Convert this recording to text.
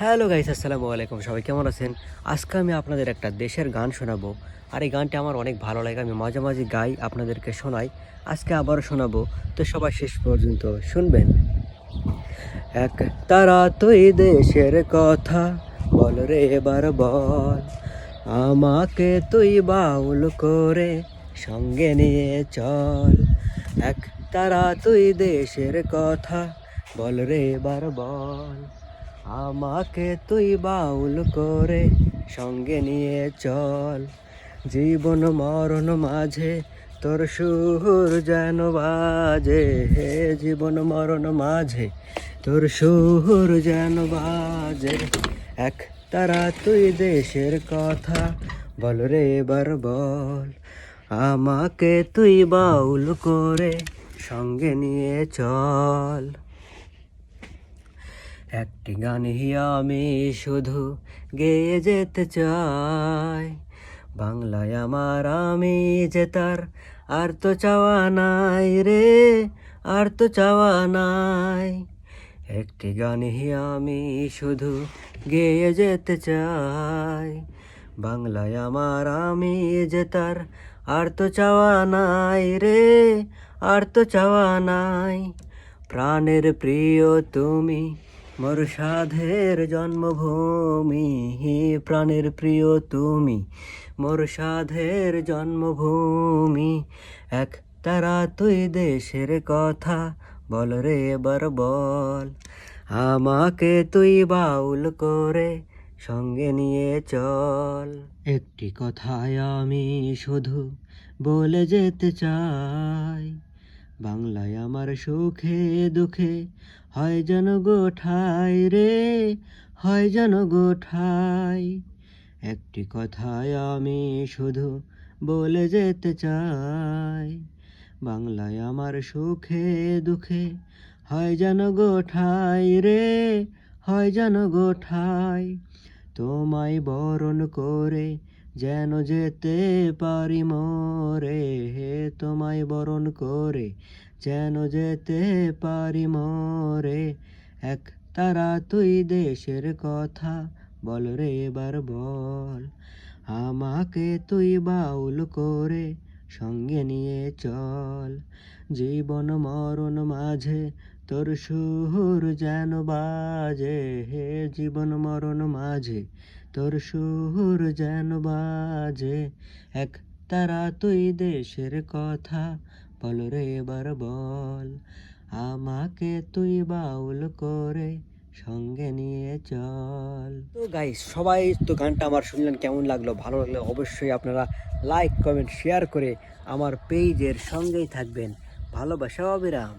Hello guys, আসসালামু আলাইকুম। সবাই কেমন আছেন? আজকে আমি আপনাদের একটা দেশের গান শোনাবো। আর এই গানটা আমার অনেক ভালো লাগে, আমি মাঝে মাঝে গাই, আপনাদেরকে শোনাই। আজকে আবারও শোনাবো, তো সবাই শেষ পর্যন্ত শুনবেন। এক তারা তুই দেশের কথা, বল রে এবার বল। আমাকে তুই বাউল করে সঙ্গে নিয়ে চল। এক তারা তুই দেশের কথা, বল রে এবার বল। আমাকে তুই বাউল করে সঙ্গে নিয়ে চল। জীবন মরণ মাঝে তোর সুর যেন বাজে। হে জীবন মরণ মাঝে তোর সুর যেন বাজে। এক তারা তুই দেশের কথা বল রে এবার বল। আমাকে তুই বাউল করে সঙ্গে নিয়ে চল। একটি গান আমি শুধু গেয়ে যেতে চাই। বাংলায় আমার আমি যে তার আর তো চাওয়া নাই রে, আর তো চাওয়া নাই। একটি গান আমি শুধু গেয়ে যেতে চাই। বাংলায় আমার আমি যে তার আর তো চাওয়া নাই রে, আর তো চাওয়া নাই। প্রাণের প্রিয় তুমি মোর সাধের জন্মভূমি প্রাণের প্রিয় তুমি। মোর সাধের জন্মভূমি, এক তারা তুই দেশের কথা, বল রে এবার বল। আমাকে তুই বাউল করে সঙ্গে নিয়ে চল। একটি কথায় আমি শুধু বলে যেতে চাই। বাংলায় আমার সুখে দুঃখে, হয় যেন গোঠাই রে, হয় যেন গোঠাই একটি কথায় আমি শুধু বলে যেতে চাই, বাংলায় আমার সুখে দুঃখে, হয় যেন গোঠাই রে, হয় যেন গোঠাই তোমায় বরণ করে যেন যেতে পারি মরে, হে তোমায় বরণ করে। যেন যেতে পারি মরে, এক তারা তুই দেশের কথা বল রে এবার বল। আমাকে তুই বাউল করে সঙ্গে নিয়ে চল। জীবন মরণ মাঝে তোর সুর যেন বাজে, হে জীবন মরণ মাঝে তোর সুর যেন বাজে, এক তারা তুই দেশের কথা বল রে এবার বল। আমাকে তুই বাউল করে সঙ্গে নিয়ে চল। তো গাইস সবাই তো গানটা আমার শুনলেন, কেমন লাগল? ভালো লাগল অবশ্যই আপনারা লাইক কমেন্ট শেয়ার করে আমার পেজের সঙ্গেই থাকবেন। ভালোবাসা, অবিরাম।